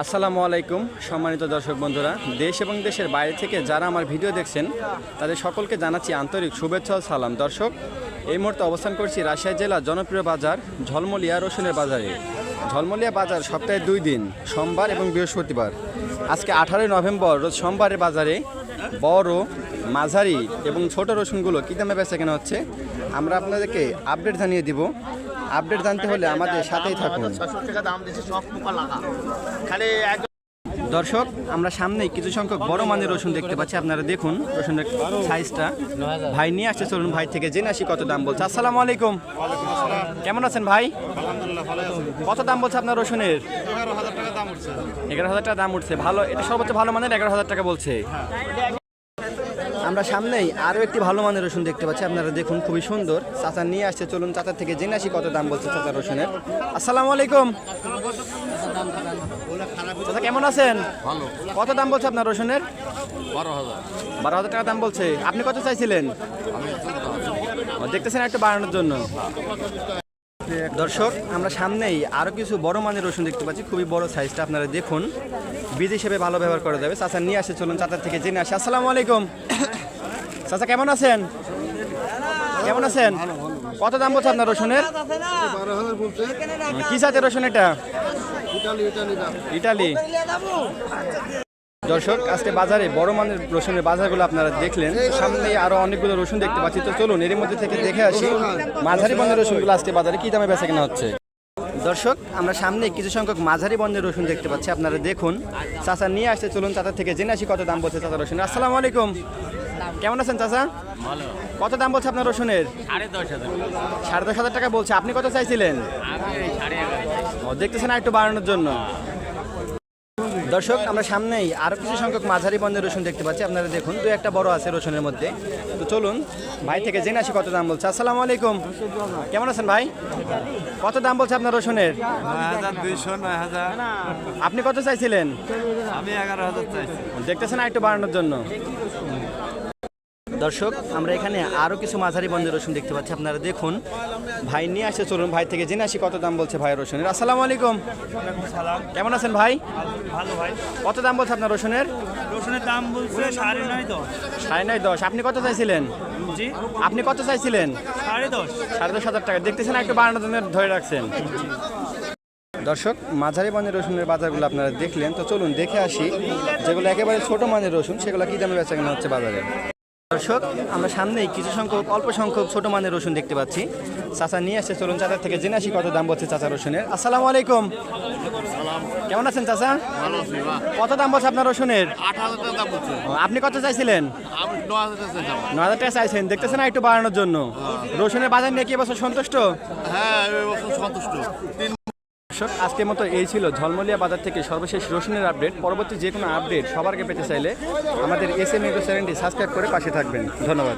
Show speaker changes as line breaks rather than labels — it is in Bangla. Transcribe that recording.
আসসালামু আলাইকুম, সম্মানিত দর্শক বন্ধুরা। দেশ এবং দেশের বাইরে থেকে যারা আমার ভিডিও দেখছেন, তাদের সকলকে জানাচ্ছি আন্তরিক শুভেচ্ছা ও সালাম। দর্শক, এই মুহূর্তে অবস্থান করছি রাজশাহী জেলার জনপ্রিয় বাজার ঝলমলিয়া রসুনের বাজারে। ঝলমলিয়া বাজার সপ্তাহে দুই দিন, সোমবার এবং বৃহস্পতিবার। আজকে আঠারোই নভেম্বর, রোজ সোমবারের বাজারে বড়, মাঝারি এবং ছোট রসুনগুলো কী দামে বেচা কেনা হচ্ছে, আমরা আপনাদেরকে আপডেট জানিয়ে দিব। আপডেট জানতে হলে আমাদের সাথেই থাকুন। দর্শক, আমরা সামনেই কিছু সংখ্যক বড় মানের রসুন দেখতে পাচ্ছি। আপনারা দেখুন রসুনের সাইজটা। ভাই নিয়ে আসছে, চলুন ভাই থেকে জেনে আসি কত দাম বলছে। আসসালামু আলাইকুম। কেমন আছেন ভাই? কত দাম বলছে আপনার রসুনের? এগারো হাজার টাকা দাম উঠছে। ভালো, এটা সর্বোচ্চ ভালো মানের এগারো হাজার টাকা বলছে। আমরা সামনেই আরও একটি ভালো মানের রসুন দেখতে পাচ্ছি। আপনারা দেখুন খুবই সুন্দর। চাচা নিয়ে আসছে চলুন চাচার থেকে জেনে আসি কত দাম বলছে চাচা রসুনের। আসসালামু আলাইকুম। চাচা কেমন আছেন?
ভালো।
কত দাম বলছে আপনার রসুনের?
বারো হাজার।
বারো হাজার টাকা দাম বলছে। আপনি কত চাইছিলেন? দেখতেছেন একটু বাড়ানোর জন্য। দর্শক আমরা সামনেই আরও কিছু বড় মানের রসুন দেখতে পাচ্ছি। খুবই বড় সাইজটা আপনারা দেখুন। বীজ হিসেবে ভালো ব্যবহার করা যাবে। চাচা নিয়ে আসে চলুন চাচার থেকে জেনে আসি। আসসালামু আলাইকুম। চাচা কেমন আছেন? কেমন আছেন? কত দাম বলছে আপনার রসুনের? কি জাতের রসুন এটা? ইটালি। দর্শক আজকে বাজারে বড় মানের রসুনের বাজারগুলো আপনারা দেখলেন। সামনে আরও অনেকগুলো রসুন দেখতে পাচ্ছি। তো চলুন এর মধ্যে থেকে দেখে আসি মাঝারি বন্ধের রসুনগুলো আজকে বাজারে কি দামে বেচা কেনা হচ্ছে। দর্শক আমরা সামনে কিছু সংখ্যক মাঝারি বন্ধের রসুন দেখতে পাচ্ছি। আপনারা দেখুন চাচা নিয়ে আসতে চলুন চাচা থেকে জেনে আসি কত দাম বলছে চাচা রসুন। আসসালামু আলাইকুম। কেমন আছেন চাচা? কত দাম বলছে আপনার রসুনের?
সাড়ে দশ হাজার।
টাকা বলছে। আপনি কত চাইছিলেন? দেখতেছেন একটু বাড়ানোর জন্য। দর্শক আমরা সামনেই আরও কিছু সংখ্যক মাঝারি বন্ধের রসুন দেখতে পাচ্ছি। আপনারা দেখুন দু একটা বড় আছে রসুনের মধ্যে। তো চলুন ভাই থেকে জেনে আসি কত দাম বলছে। আসসালামু আলাইকুম। কেমন আছেন ভাই? কত দাম বলছে আপনার রসুনের? আপনি কত চাইছিলেন?
আমি এগারো হাজার চাইছি।
দেখতেছেন একটু বাড়ানোর জন্য। দর্শক আমরা এখানে আরও কিছু মাঝারি বন্ধের রসুন দেখতে পাচ্ছি। আপনারা দেখুন ভাই নিয়ে আসে চলুন ভাই থেকে জেনে আসি কত দাম বলছে ভাই রসুনের। আসসালামু আলাইকুম। কেমন আছেন ভাই?
ভালো ভাই।
কত দাম বলছে আপনার রসুনের?
রসুনের দাম বলছে সাড়ে নয় দশ।
সাড়ে নয় দশ। আপনি কত চাইছিলেন?
জি।
আপনি কত চাইছিলেন?
সাড়ে দশ।
সাড়ে দশ হাজার টাকা। দেখতেছেন একটু জন্য ধরে রাখছেন। দর্শক মাঝারি মানের রসুনের বাজারগুলো আপনারা দেখলেন। তো চলুন দেখে আসি যেগুলো একেবারে ছোট মানের রসুন সেগুলো কী দামে বেচা কেনা হচ্ছে বাজারে? দর্শক আমরা সামনেই কিছু সংখ্যক অল্প সংখ্যক ছোট মানের রসুন দেখতে পাচ্ছি। চাচা নিয়ে আসছে চলুন চাচার থেকে জেনে আসি কত দাম বলছে চাচা রসুনের। আসসালামু আলাইকুম। কেমন আছেন চাচা? কত দাম বলছে আপনার রসুনের? আপনি কত চাইছিলেন?
ন হাজার টাকা
চাইছেন দেখতেছেন একটু বাড়ানোর জন্য। রসুনের বাজার নিয়ে কি এবছর সন্তুষ্ট?
হ্যাঁ বছর সন্তুষ্ট।
দর্শক, আজকের মতো এই ছিল ঝলমলিয়া বাজার থেকে সর্বশেষ রসুনের আপডেট। পরবর্তী যে কোনো আপডেট সবার পেতে চাইলে আমাদের এস এম চ্যানেলটি সাবস্ক্রাইব করে পাশে থাকবেন। ধন্যবাদ।